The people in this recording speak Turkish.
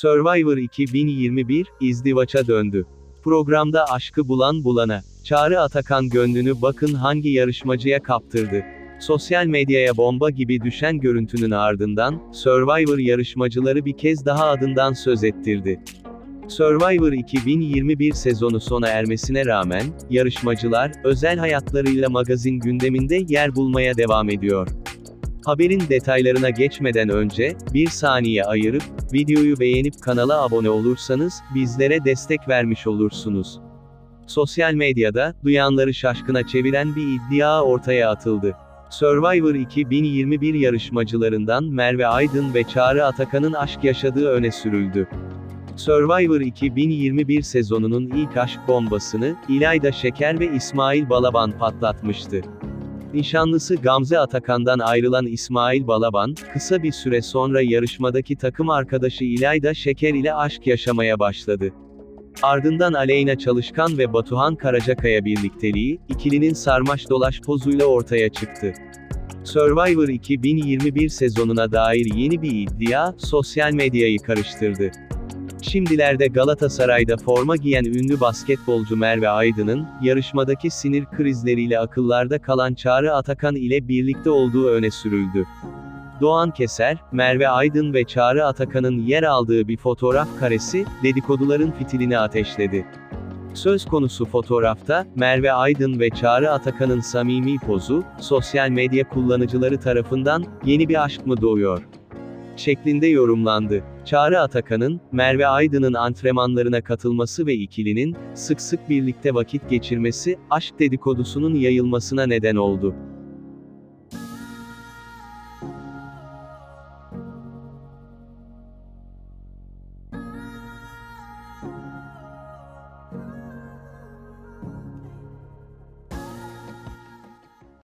Survivor 2021, izdivaça döndü. Programda aşkı bulan bulana, Çağrı Atakan gönlünü bakın hangi yarışmacıya kaptırdı. Sosyal medyaya bomba gibi düşen görüntünün ardından, Survivor yarışmacıları bir kez daha adından söz ettirdi. Survivor 2021 sezonu sona ermesine rağmen, yarışmacılar, özel hayatlarıyla magazin gündeminde yer bulmaya devam ediyor. Haberin detaylarına geçmeden önce, bir saniye ayırıp, videoyu beğenip kanala abone olursanız, bizlere destek vermiş olursunuz. Sosyal medyada, duyanları şaşkına çeviren bir iddia ortaya atıldı. Survivor 2021 yarışmacılarından Merve Aydın ve Çağrı Atakan'ın aşk yaşadığı öne sürüldü. Survivor 2021 sezonunun ilk aşk bombasını, İlayda Şeker ve İsmail Balaban patlatmıştı. Nişanlısı Gamze Atakan'dan ayrılan İsmail Balaban, kısa bir süre sonra yarışmadaki takım arkadaşı İlayda Şeker ile aşk yaşamaya başladı. Ardından Aleyna Çalışkan ve Batuhan Karacakaya birlikteliği, ikilinin sarmaş dolaş pozuyla ortaya çıktı. Survivor 2021 sezonuna dair yeni bir iddia, sosyal medyayı karıştırdı. Şimdilerde Galatasaray'da forma giyen ünlü basketbolcu Merve Aydın'ın, yarışmadaki sinir krizleriyle akıllarda kalan Çağrı Atakan ile birlikte olduğu öne sürüldü. Doğan Keser, Merve Aydın ve Çağrı Atakan'ın yer aldığı bir fotoğraf karesi, dedikoduların fitilini ateşledi. Söz konusu fotoğrafta, Merve Aydın ve Çağrı Atakan'ın samimi pozu, sosyal medya kullanıcıları tarafından, yeni bir aşk mı doğuyor? Şeklinde yorumlandı. Çağrı Atakan'ın, Merve Aydın'ın antrenmanlarına katılması ve ikilinin, sık sık birlikte vakit geçirmesi, aşk dedikodusunun yayılmasına neden oldu.